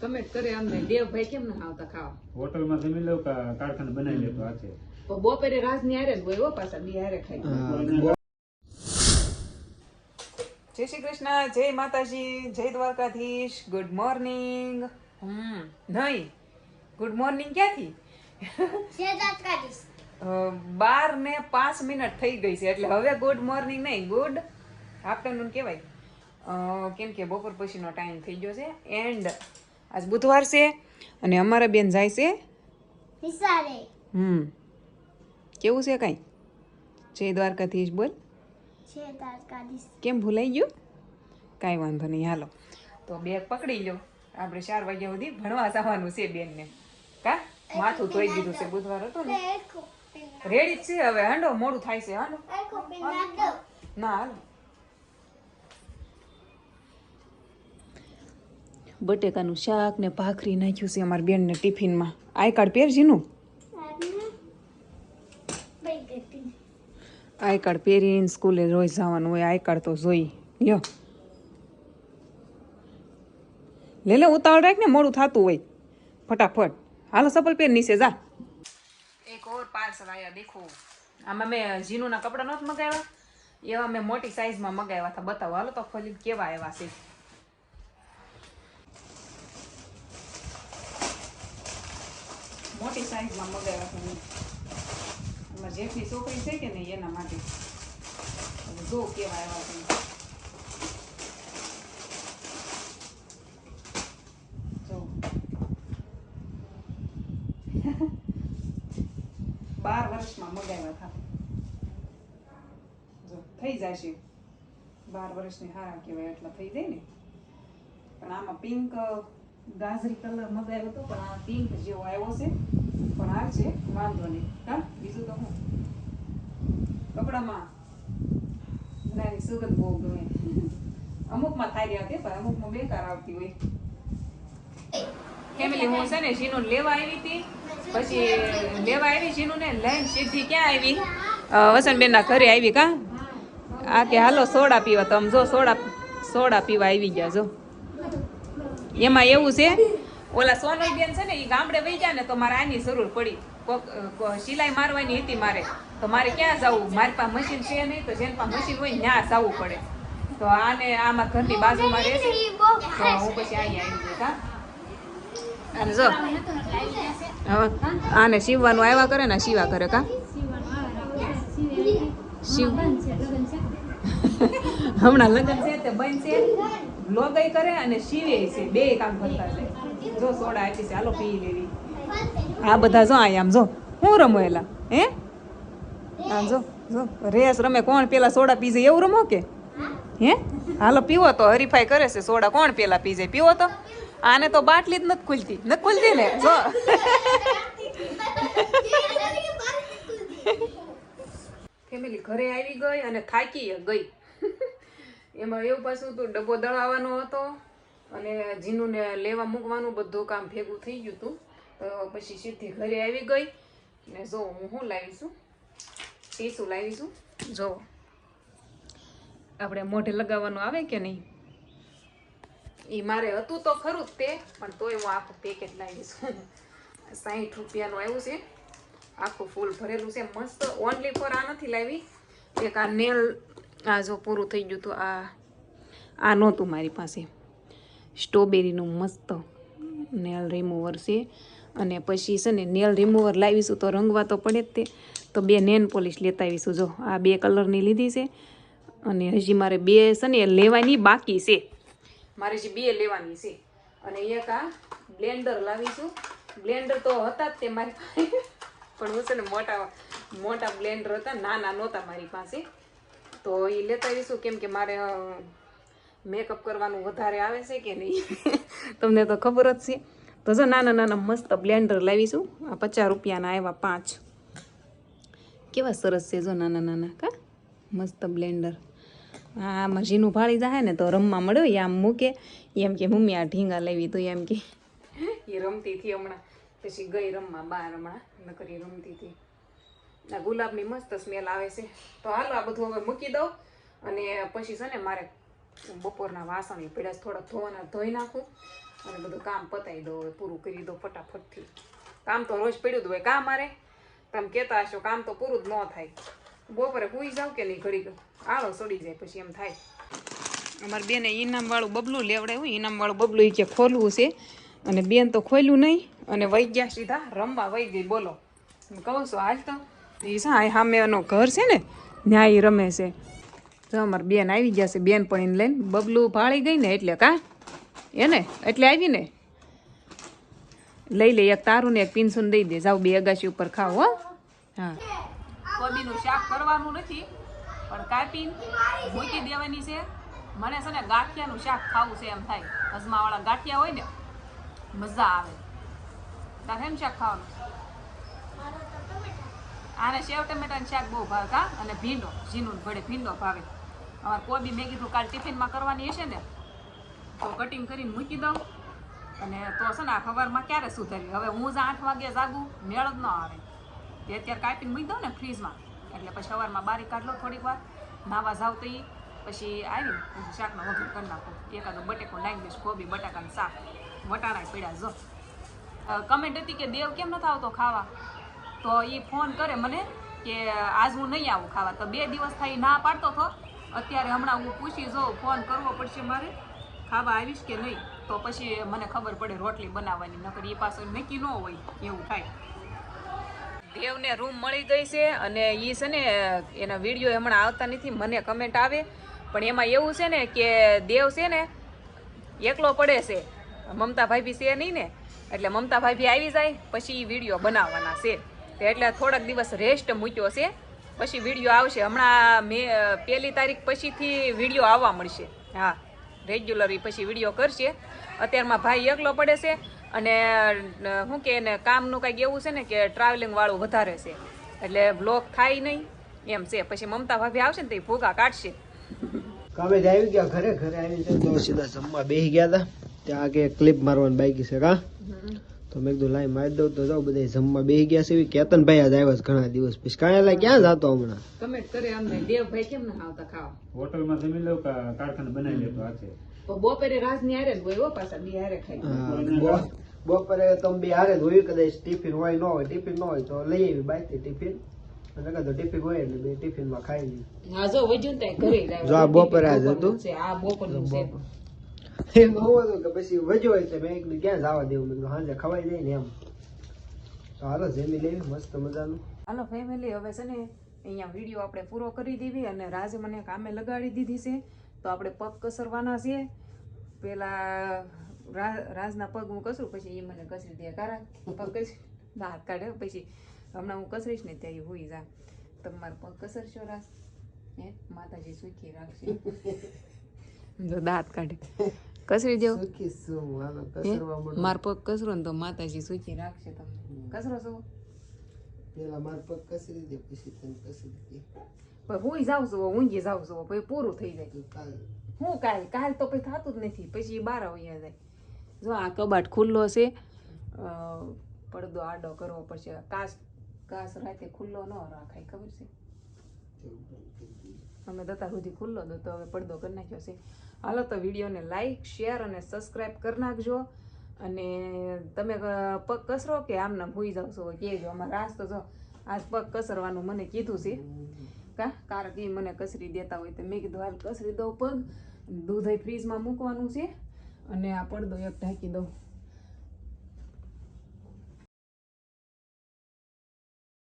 Comment કરે અમને દેવભાઈ કેમ ના આવતા ખાવા? હોટલમાં જમી લઉં કારખાને બનાવી લેતો આ બપોરે રાજની હારે જ હોય પાછા બી હારે ખાઈ જય શ્રી કૃષ્ણ જય માતાજી જય દ્વારકાધીશ ગુડ મોર્નિંગ હમ. નહીં ગુડ મોર્નિંગ ક્યાંથી? બાર ને પાંચ મિનિટ થઈ ગઈ છે એટલે હવે ગુડ મોર્નિંગ નહીં ગુડ આફ્ટરનૂન કહેવાય. અ, કેમ કે બપોર પછીનો ટાઈમ થઈ ગયો છે. એન્ડ આજ બુધવાર છે અને અમારા બેન જાય છે. હમ. કેવું છે કાંઈ? જય દ્વારકાધીશ બોલ. કેમ ભૂલાઈ ગયું? કાંઈ વાંધો નહીં હાલો. તો બેગ પકડી લો આપણે ચાર વાગ્યા સુધી ભણવા જવાનું છે બેનને. કા? માથું ધોઈ દીધું છે બુધવાર હતો ને. રેડી જ છે હવે હાંડો? મોડું થાય છે હાલો ના હાલો. બટેકાનું શાક ને ભાખરી નાખ્યું છે અમારી બેનને ટિફિનમાં. આઈ કાર્ડ પહેરજીનું આઈ કાર્ડ પહેરીને સ્કૂલે રોજ જવાનું હોય આઈ કાર્ડ તો જોઈ. લ્યો. લે લે ઉતાવળ રાખ ને, મોડું થતું હોય. ફટાફટ. હાલો સપલ પહેર નીચે જા. એક ઓર પાર્સલ આવ્યા દેખો. આમાં મેં જીનુના કપડાં નહોતા મગાવ્યા. એવા મેં મોટી સાઈઝમાં મગાવ્યા હતા. બતાવો, હાલો તો ખોલી કેવા આવ્યા છે. મોટી સાઈઝમાં મગાવ્યા મેં એમાં જેટલી છોકરી છે કે નહીં, એના માટે. જો કેવા આવ્યા છે. બાર વર્ષમાં મગાવ્યા હતા. જો, થઈ જશે. બાર વર્ષની હારા કહેવાય એટલા થઈ જાય ને. પણ આમાં પિંક ગાજરી કલર મગાવ્યો હતો, પણ આ પિંક જેવો આવ્યો છે. પણ આ છે, વાંધો નહીં. હા બીજું તો હું? કપડામાં નાની સુગંધ બહુ ગમે. અમુકમાં થારી આવતી પણ અમુકમાં બેકાર આવતી હોય. ફેમિલી હું છે ને જીનું લેવા આવી હતી. પછી લેવા આવી જીનું ને લઈને સીધી ક્યાં આવી? વસંતબેન ના ઘરે આવી કા? આ કે હાલો સોડા પીવા તમે જો સોડા સોડા પીવા આવી ગયા જો. એમાં એવું છે ઓલા સોનલબેન છે ને એ ગામડે વહી ગયા ને તો મારે આની જરૂર પડી. સિલાઈ મારવાની હતી મારે. તો મારે ક્યાં જવું? મારી પાસે મશીન છે નહીં તો જેની પાસે મશીન હોય ત્યાં જવું પડે. તો આને આમાં ઘરની બાજુમાં રહેશે. તો હું પછી અહીં આવી જઈશ અને જો આને સીવવાનું આવ્યા કરે ને સીવા કરે કા? શિવ. હમણાં લગ્ન છે તે બનશે લોગઈ કરે અને સીવે છે. બે કામ કરતા છે. જો સોડા આપી છે હાલો પી લેવી. આ બધા જો આમ જો હું રમેલા હે? આમ જો જો રેસ રમે કોણ પેલા સોડા પી જાય એવું રમો કે? હે? હાલો પીવો તો હરીફાઈ કરે છે સોડા કોણ પેલા પી જાય? પીવો તો? આને તો બાટલી જ નથી ખુલતી. નથી ખુલતી ને? જો. ફેમિલી ઘરે આવી ગઈ અને થાકી ગઈ. એમાં એવું પાછું તો ડબ્બો દળાવવાનો હતો અને જીનુને લેવા મૂકવાનું બધું કામ ભેગું થઈ ગયું હતું. તો પછી સીધી ઘરે આવી ગઈ ને જો હું શું લાવીશું? ટીસું લાવીશું. જો, આપણે મોઢે લગાવવાનું આવે કે નહીં? એ મારે હતું તો ખરું જ તે, પણ તોય હું આખું પેકેટ લાવીશું. સાહીઠ રૂપિયાનું આવ્યું છે. આખું ફૂલ ભરેલું છે. મસ્ત ઓનલી ફોર આ નથી લાવી. એક આ નેલ આ જો પૂરું થઈ ગયું હતું આ આ નહોતું મારી પાસે. સ્ટ્રોબેરીનું મસ્ત નેલ રિમૂવર છે. અને પછી છે ને નેલ રિમૂવર લાવીશું તો રંગવા તો પડે જ તે. તો બે નેન પોલિશ લેતા આવીશું. જો, આ બે કલરની લીધી છે. અને હજી મારે બે છે ને લેવાની બાકી છે. મારે હજી બે લેવાની છે. અને એક આ બ્લેન્ડર લાવીશું. બ્લેન્ડર તો હતા જ તે મારી પાસે. પણ હું છે ને, મોટા મોટા બ્લેન્ડર હતા, નાના નહોતા મારી પાસે. તો એ લેતા આવીશું કેમ કે મારે મેકઅપ કરવાનું વધારે આવે છે કે નહીં? તમને તો ખબર જ છે. તો જો નાના નાના મસ્ત બ્લેન્ડર લાવીશું. આ પચાસ રૂપિયાના આવ્યા પાંચ. કેવા સરસ છે જો નાના નાના, કા? મસ્ત બ્લેન્ડર આ ઝીનું ભાળી જાય ને તો રમવા મળ્યો આમ મૂકે. એમ કે મમ્મી આ ઢીંગા લેવી તો એમ કે. એ રમતી હતી હમણાં. પછી ગઈ રમવા બહાર હમણાં નકરી રમતી હતી. આ ગુલાબની મસ્ત સ્મેલ આવે છે. તો હાલો આ બધું હવે મૂકી દઉં અને પછી છે ને મારે બપોરના વાસણ પીડા થોડા ધોવાના ધોઈ નાખું અને બધું કામ પતાવી દો પૂરું કરી દો ફટાફટથી. કામ તો રોજ પડ્યું હતું કામ મારે? તમે કહેતા હશો, કામ તો પૂરું જ ન થાય. બપોરે પૂઈ જાવ કે નહીં ઘડી આળો સડી જાય પછી એમ થાય. અમારે બેને ઇનામવાળું બબલું લેવડાવ્યું ઇનામવાળું બબલું એ કે ખોલવું છે. અને બેન તો ખોલ્યું નહીં, અને વહી ગયા સીધા, રમવા વહી ગઈ, બોલો. કહું છું, હાલ તો એ છે આ સામે એનો ઘર છે ને ન્યાય રમે છે. તો અમારી બેન આવી ગયા છે બેન પણ એને લઈને. બબલું ભાળી ગઈ ને એટલે કા એને એટલે આવી ને. લઈ લે એક તારું ને એક પિન્સુન દઈ દે. જાવ બે અગાશી ઉપર ખાવ હો. હા. કોબીનું શાક કરવાનું નથી, પણ કાપીને મૂકી દેવાની છે. મને છે ને ગાંઠિયાનું શાક ખાવું છે એમ થાય. અજમાવાળા ગાંઠિયા હોય ને, મજા આવે. તારે શાક ખાવાનું? આને સેવ ટમેટાનું શાક બહુ ભાવે અને ભીંડો ઝીનું ભળે ભીંડો ભાવે. અમારે કોબી મેં કીધું કાલ ટિફિનમાં કરવાની હશે ને, તો કટિંગ કરીને મૂકી દઉં. અને તો છે ને આ ખબરમાં ક્યારે સુધારી હવે હું જ આઠ વાગે જાગું, મેળ જ ન આવે. તે અત્યારે કાપીને મૂકી દઉં ને ફ્રીજમાં. એટલે પછી સવારમાં બારી કાઢ લો થોડીક વાર, નાવા જાવ તો એ પછી આવીને પછી શાકનો વઘાર કરી નાખો. એકાદો બટેકો નાખી દઈશ, કોબી, બટાકાનું શાક. વટાણા પડ્યા જો. કમેન્ટ હતી કે દેવ કેમ નથી આવતો ખાવા? તો એ ફોન કરે મને કે આજ હું નહીં આવું ખાવા. તો બે દિવસ થાય ના પાડતો હતો અત્યારે હમણાં હું પૂછી જોઉં ફોન કરવો પડશે મારે, ખાવા આવીશ કે નહીં? તો પછી મને ખબર પડે રોટલી બનાવવાની, નકર એ પાસે નક્કી ન હોય એવું થાય. દેવને રૂમ મળી ગઈ છે અને એ છે ને, એના વીડિયો હમણાં આવતા નથી, મને કમેન્ટ આવે. પણ એમાં એવું છે ને કે દેવ છે ને, એકલો પડે છે. મમતા બી છે નહીં ને, એટલે મમતા બી આવી જાય, પછી એ વીડિયો બનાવવાના છે. તે એટલે થોડાક દિવસ રેસ્ટ મૂક્યો છે. પછી વીડિયો આવશે. હમણાં મે પહેલી તારીખ પછીથી વીડિયો આવવા મળશે. હા રેગ્યુલર પછી વીડિયો કરશે. અત્યારમાં ભાઈ એકલો પડે છે અને શું કે એને કામનું કંઈક એવું છે ને કે ટ્રાવેલિંગ વાળું વધારે છે. એટલે બ્લોક થાય નહીં, એમ છે. પછી મમતા ભાભી આવશે ને તો એ ભૂગા કાઢશે. કામે આવી ગયા ઘરે ઘરે આવી સીધા જમવા બેસી ગયા હતા. ત્યાં આગે ક્લિપ મારવાની બાકી છે, કા? તો મેં કીધું લાઈ મારી દઉં તો જાઉં બધા જમવા. બેસી ગયા છે. કેતનભાઈ આજ આવ્યા છે ઘણા દિવસ પછી. કાંઈ લાય ક્યાં જતો હમણાં? કમેન્ટ કરે અમને દેવભાઈ કેમ ના આવતા ખાવા? હોટલમાં જમી લઉં કે કારખાને બનાવી લેતો હાથે. બપોરે રાજની હારે જ હોય હો પાછા બી હારે ખાઈ બપોરે તમે બી હારે જ હોય કદાચ ટિફિન હોય ન હોય ટિફિન ન હોય તો લઈ આવી બાઈકથી ટિફિન. અને કદાચ ટિફિન હોય એટલે બે ટિફિનમાં ખાઈ લઈએ. હા જો વજન ત્યાં ઘરે જો આ બપોરે આજ હતું. છે. આ બપોરનું છે. એમ હોવું કે પછી વજો તો મેં કીધું ક્યાં જવા દેવું? મેં સાંજે ખવાઈ જાય ને એમ. તો હાલો જેમી લેવી મસ્ત મજાનું. હાલો ફેમિલી હવે છે ને અહીંયા વીડિયો આપણે પૂરો કરી દીધી અને રાજે મને કામે લગાડી દીધી છે. તો આપણે પગ કસરવાના છે. પેલા રાજના પગ હું કસરું પછી એ મને કસરી દે. કારા પગ કસરી દાંત કાઢે. પછી હમણાં હું કસરીશ ને ત્યાં હોઈ જા. તમારા પગ કસરશો રાજ? હે? માતાજી સુખી રાખશે. દાંત કાઢે. કસરી દેવ? માર પગ કસરો ને તો માતાજી સૂચી રાખશે તમને. કસરો શું પેલા માર પગ કસરી દે પછી તને કસરી દે. પણ હું જાઉં છું ઊંઘી જાઉં છું પછી પૂરું થઈ જાય. હું કાલ? કાલ તો પછી થતું જ નથી પછી બાર વયા જાય. જો આ કબાટ ખુલ્લો છે પડદો આડો કરવો પડશે. કાચ કાચ રાતે ખુલ્લો ન રાખાય ખબર છે? અમે દત્તા સુધી ખુલ્લો દો તો હવે પડદો કરી નાખ્યો છે. હાલો તો વિડીયોને લાઈક શેર અને સબસ્ક્રાઈબ કરી નાખજો. અને તમે પગ કસરો કે આમ નામ હોઈ જાવ છો કહેજો અમારે આજ તો જો આજ પગ કસરવાનું મને કીધું છે. કા? કારણ કે મને કસરી દેતા હોય તો મેં કીધું, હાલ કસરી દઉં પગ, દૂધ ફ્રીજમાં મૂકવાનું છે અને આ પડદો એક ઢાંકી દઉં.